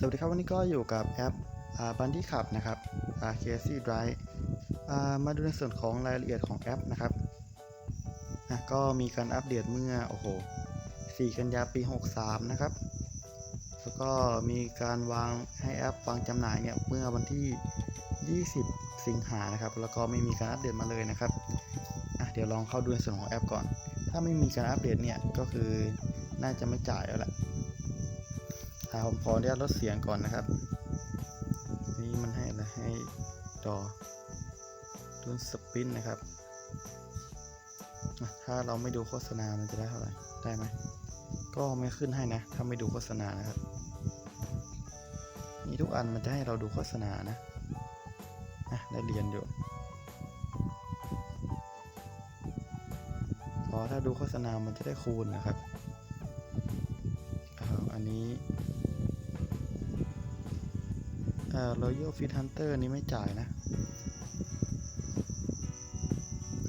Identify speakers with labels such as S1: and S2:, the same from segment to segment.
S1: สวัสดีครับวันนี้ก็อยู่กับแอปบันดี้ขับนะครับเคซี่ไดรมาดูในส่วนของรายละเอียดของแอปนะครับอะก็มีการอัปเดตเมื่อโอ้โห4กันยาปี 63 นะครับ แล้วก็มีการวางให้แอปวางจำหน่ายเนี่ยเมื่อวันที่ 20 สิงหานะครับ แล้วก็ไม่มีการอัปเดตมาเลยนะครับอะเดี๋ยวลองเข้าดูในส่วนของแอปก่อน ถ้าไม่มีการอัปเดตเนี่ยก็คือน่าจะไม่จ่ายแล้วแหละาผมขออนุญาตลดเสียงก่อนนะครับ นี่มันให้อะไรให้ดอดุนสปินนะครับ ถ้าเราไม่ดูโฆษณา มันจะได้เท่าไหร่ ได้ไหม ก็ไม่ขึ้นให้นะ ถ้าไม่ดูโฆษณานะครับ นี่ทุกอันมันจะให้เราดูโฆษณานะอะได้เรียนอยู่พอถ้าดูโฆษณา มันจะได้คูณนะครับออันนี้ เอ่ Royal Fit Hunter นี้ไม่จ่ายนะ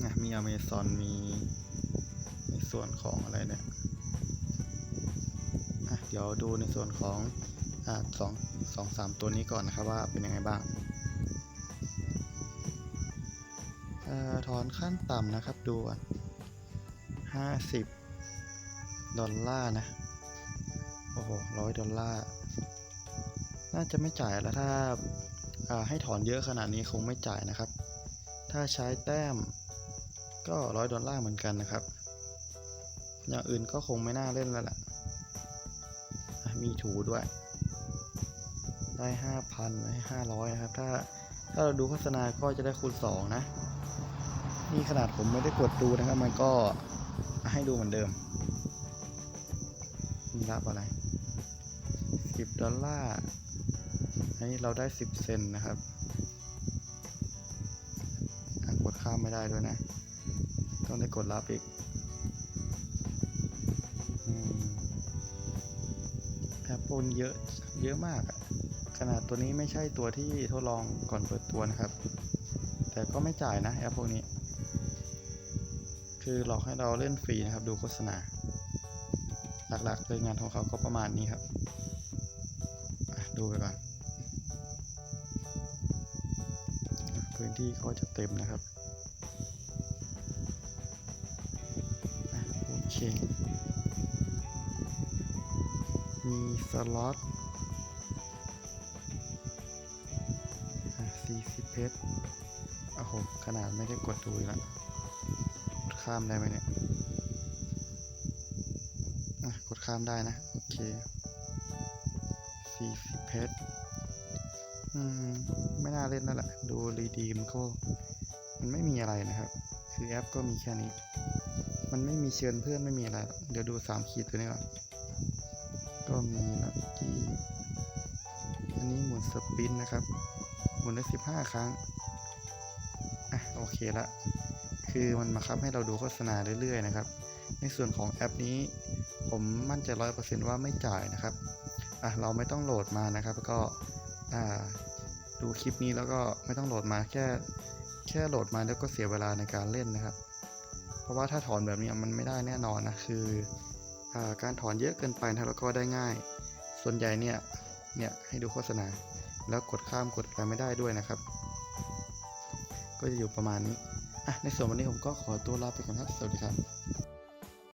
S1: นะมี Amazon มีในส่วนของอะไรเนี่ยเดี๋ยวดูในส่วนของอสองสองสามตัวนี้ก่อนนะครับว่าเป็นยังไงบ้างอถอนขั้นต่ำนะครับดูก่อนห้าสิบดอลลาร์นะ โอ้โหร้อยดอลลาร์ น่าจะไม่จ่ายแล้วถ้าาให้ถอนเยอะขนาดนี้คงไม่จ่ายนะครับ ถ้าใช้แต้มก็ร้อยดอลลาร์เหมือนกันนะครับ อย่างอื่นก็คงไม่น่าเล่นแล้วล่ะอะมีถูด้วย ได้ห้าพันได้ห้าร้อยนะครับ ถ้าถ้าเราดูโฆษณาก็จะได้คูณสองนะ นี่ขนาดผมไม่ได้กดดูนะครับ มันก็ให้ดูเหมือนเดิม มีรับอะไรสิบดอลลาร์ อันนี้เราได้สิบเซนนะครับอะกดข้ามไม่ได้ด้วยนะ ต้องได้กดรับอีกอแอปปนเยอะเยอะมากอะขนาดตัวนี้ไม่ใช่ตัวที่ทดลองก่อนเปิดตัวนะครับ แต่ก็ไม่จ่ายนะแอปพวกนี้ คือหลอกให้เราเล่นฟรีนะครับ ดูโฆษณา หลักๆเลยงานของเขาก็ประมาณนี้ครับ ดูไปก่อน พื้นที่ก็จะเต็มนะครับโอเค มีสล็อต40เพชรโอ้โห ขนาดไม่ได้กดดูอีกแล้วกดข้ามได้ไหมเนี่ยกดข้ามได้นะ โอเคสี่สิบเพชร อืม ไม่น่าเล่นนั่นแหละ ดูรีดีมก็ มันไม่มีอะไรนะครับ คือแอปก็มีแค่นี้ มันไม่มีเชิญเพื่อนไม่มีอะไร เดี๋ยวดูสามขีดตัวนี้ก่อน ก็มีลักกี้ อันนี้หมุนสปินนะครับ หมุนได้สิบห้าครั้ง อะโอเคละ คือมันบังคับให้เราดูโฆษณาเรื่อยๆนะครับ ในส่วนของแอปนี้ ผมมั่นใจร้อยเปอร์เซ็นต์ว่าไม่จ่ายนะครับ อะเราไม่ต้องโหลดมานะครับก็ ดูคลิปนี้แล้วก็ไม่ต้องโหลดมาแค่แค่โหลดมาแล้วก็เสียเวลาในการเล่นนะครับ เพราะว่าถ้าถอนแบบนี้มันไม่ได้แน่นอนนะคืออการถอนเยอะเกินไปนะแล้วก็ได้ง่าย ส่วนใหญ่เนี่ยเนี่ยให้ดูโฆษณา แล้วกดข้ามกดอะไรไม่ได้ด้วยนะครับ ก็จะอยู่ประมาณนี้อะในส่วนวันนี้ผมก็ขอตัวลาไปก่อนครับสวัสดีครับ